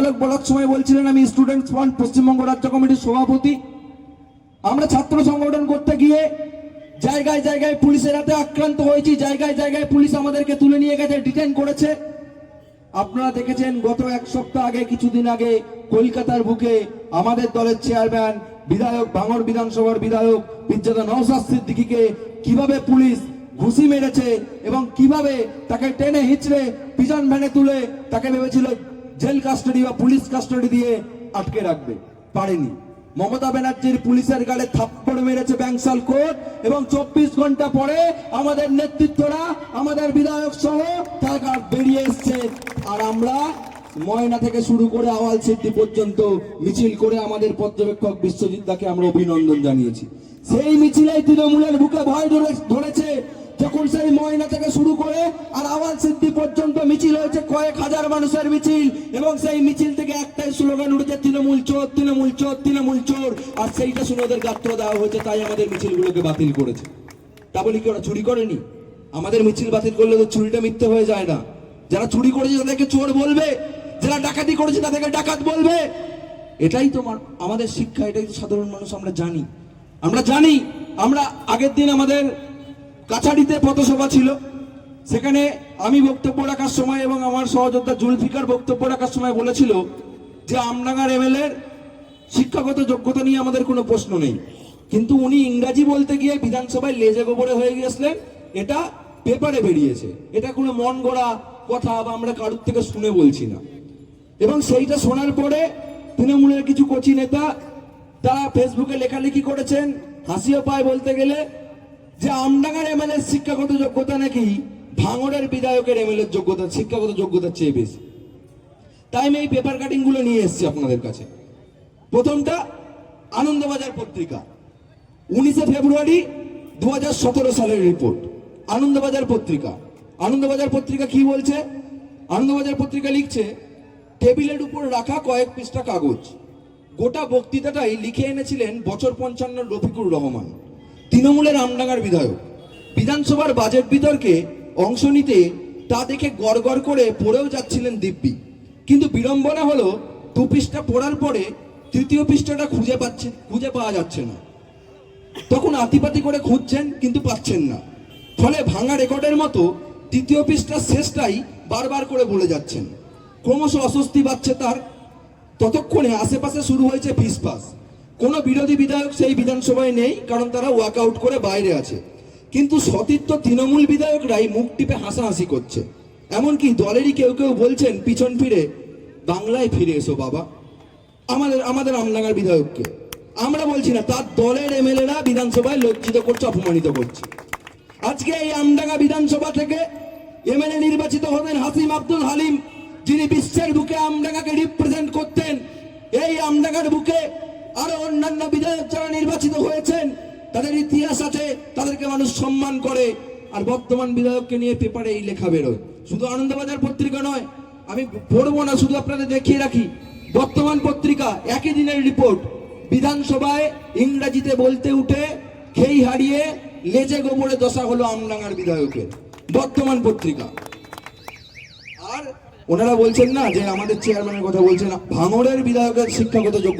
সঞ্চালক বলার সময় বলছিলেন, আমি স্টুডেন্টস ফ্রন্ট পশ্চিমবঙ্গ রাজ্য কমিটির সভাপতি। আমরা ছাত্র সংগঠন করতে গিয়ে জায়গায় জায়গায় পুলিশের হাতে আক্রান্ত হয়েছি, জায়গায় জায়গায় পুলিশ আমাদেরকে তুলে নিয়ে গেছে ডিটেন করেছে। আপনারা দেখেছেন, গত এক সপ্তাহ আগে, কিছুদিন আগে কলকাতার বুকে আমাদের দলের চেয়ারম্যান বিধায়ক ভাঙর বিধানসভার বিধায়ক বিদ্যাতা নওসাদ সিদ্দিকিকে কীভাবে পুলিশ ঘুষি মেরেছে এবং কীভাবে তাকে টেনে হিচড়ে পিজন ভ্যানে তুলে, তাকে ভেবেছিল জেল কাস্টাডি বা পুলিশ কাস্টাডি দিয়ে আটকে রাখবে। পারেনি। মমতা ব্যানার্জির পুলিশের গালে থাপ্পড় মেরেছে ব্যাংসাল কোর্ট এবং চব্বিশ ঘণ্টা পরে আমাদের নেতৃত্বরা, আমাদের বিধায়ক সহ তারা বেরিয়ে এসছে। আর আমরা ময়না থেকে শুরু করে আওয়াল সিদ্ধি পর্যন্ত মিছিল করে আমাদের পর্যবেক্ষক বিশ্বজিৎ দাকে আমরা অভিনন্দন জানিয়েছি। সেই মিছিলে তৃণমূলের বুকে ভয় ধরেছে যখন সেই ময়না থেকে শুরু করে আর আওয়াল সিদ্ধি পর্যন্ত মিছিল হয়েছে, কয়েক হাজার মানুষের মিছিল এবং সেই মিছিল থেকে একটাই স্লোগান উঠেছে, তৃণমূল চোর তৃণমূল চোর তৃণমূল চোর। আর সেইটা শুনে ওদের গাত্র দেওয়া হয়েছে, তাই আমাদের মিছিলগুলোকে বাতিল করেছে। তা বলি কি, ওরা চুরি করেনি? আমাদের মিছিল বাতিল করলে তো চুরিটা মিথ্যে হয়ে যায় না। যারা চুরি করেছে তাদেরকে চোর বলবে, যারা ডাকাতি করেছে তাদেরকে ডাকাত বলবে। এটাই তো আমাদের শিক্ষা, এটাই তো সাধারণ মানুষ, আমরা জানি। আমরা জানি, আমরা আগের দিন আমাদের কাছাড়িতে পথসভা ছিল। সেখানে আমি বক্তব্য রাখার সময় এবং আমার সহযোদ্ধা জুলফিকার বক্তব্য রাখার সময় বলেছিল যে আমডাঙ্গার এমএলএ শিক্ষাগত যোগ্যতা নিয়ে আমাদের কোনো প্রশ্ন নেই। কিন্তু উনি ইংরাজি বলতে গিয়ে বিধানসভায় লেজে গোবরে হয়ে গিয়েছিলেন এটা পেপারে বেরিয়েছে। এটা কোনো মন গড়া কথা বা আমরা কারুর থেকে শুনে বলছি না। এবং সেইটা শোনার পরে তৃণমূলের কিছু কচি নেতা, তারা ফেসবুকে লেখালেখি করেছেন, হাসিও পায় বলতে গেলে যে আমডাঙ্গার এমএলএ শিক্ষাগত যোগ্যতা নাকি ভাঙড়ের বিধায়কের এমএলএ যোগ্যতা, শিক্ষাগত যোগ্যতার চেয়ে বেশি। তাই আমি এই পেপার কাটিংগুলো নিয়ে এসেছি আপনাদের কাছে। প্রথমটা, আনন্দবাজার পত্রিকা। উনিশে ফেব্রুয়ারি দু হাজার সতেরো সালের রিপোর্ট আনন্দবাজার পত্রিকা। আনন্দবাজার পত্রিকা কি বলছে? আনন্দবাজার পত্রিকা লিখছে, টেবিলের উপর রাখা কয়েক পৃষ্ঠা কাগজ। গোটা বক্তৃতাটাই লিখে এনেছিলেন বছর পঞ্চান্ন রফিকুর রহমান। তৃণমূলের আমডাঙ্গার বিধায়ক। বিধানসভার বাজেট বিতর্কে অংশ নিতে তা দেখে গড় করে পড়েও যাচ্ছিলেন দিব্যি। কিন্তু বিড়ম্বনা হলো দু পৃষ্ঠা পড়ার পরে তৃতীয় পৃষ্ঠাটা খুঁজে পাচ্ছে, খুঁজে পাওয়া যাচ্ছে না। তখন আতিপাতি করে খুঁজছেন কিন্তু পাচ্ছেন না। ফলে ভাঙা রেকর্ডের মতো তৃতীয় পৃষ্ঠার শেষটাই বারবার করে বলে যাচ্ছেন। ক্রমশ অস্বস্তি বাড়ছে তার। ততক্ষণে আশেপাশে শুরু হয়েছে ফিসফাস। কোনো বিরোধী বিধায়ক সেই বিধানসভায় নেই, কারণ তারা ওয়াকআউট করে বাইরে আছে। কিন্তু সতীর্থ তৃণমূল বিধায়করাই মুখ টিপে হাসাহাসি করছে। এমনকি দলেরই কেউ কেউ বলছেন, পিছন ফিরে, বাংলায় ফিরে এসো বাবা। আমাদের আমাদের আমডাঙ্গার বিধায়ককে। আমরা বলছি না, তার দলের এমএলএরা বিধানসভায় লজ্জিত করছে, অপমানিত করছে। আজকে এই আমডাঙ্গা বিধানসভা থেকে এমএলএ নির্বাচিত হবেন হাসিম আব্দুল হালিম, যিনি বিশ্বের বুকে আমডাঙ্গাকে রিপ্রেজেন্ট করতেন। এই আমডাঙ্গার বুকে আরও অন্যান্য বিধায়ক যারা নির্বাচিত হয়েছেন, তাদের ইতিহাস আছে, তাদেরকে মানুষ সম্মান করে। আর বর্তমান বিধায়ককে নিয়ে পেপারে এই লেখা বেরোয়। শুধু আনন্দবাজার পত্রিকা নয়, আমি পড়ব না, শুধু আপনাদের দেখিয়ে রাখি। বর্তমান পত্রিকা, একই দিনের রিপোর্ট। বিধানসভায় ইংরেজিতে বলতে উঠে, খেই হারিয়ে, লেজে গোবরে দশা হলো আমডাঙ্গার বিধায়কের। বর্তমান পত্রিকা। আর ওনারা বলছেন না যে আমাদের চেয়ারম্যানের কথা বলছেন ভাঙড়ের বিধায়কের শিক্ষাগত যোগ্যতা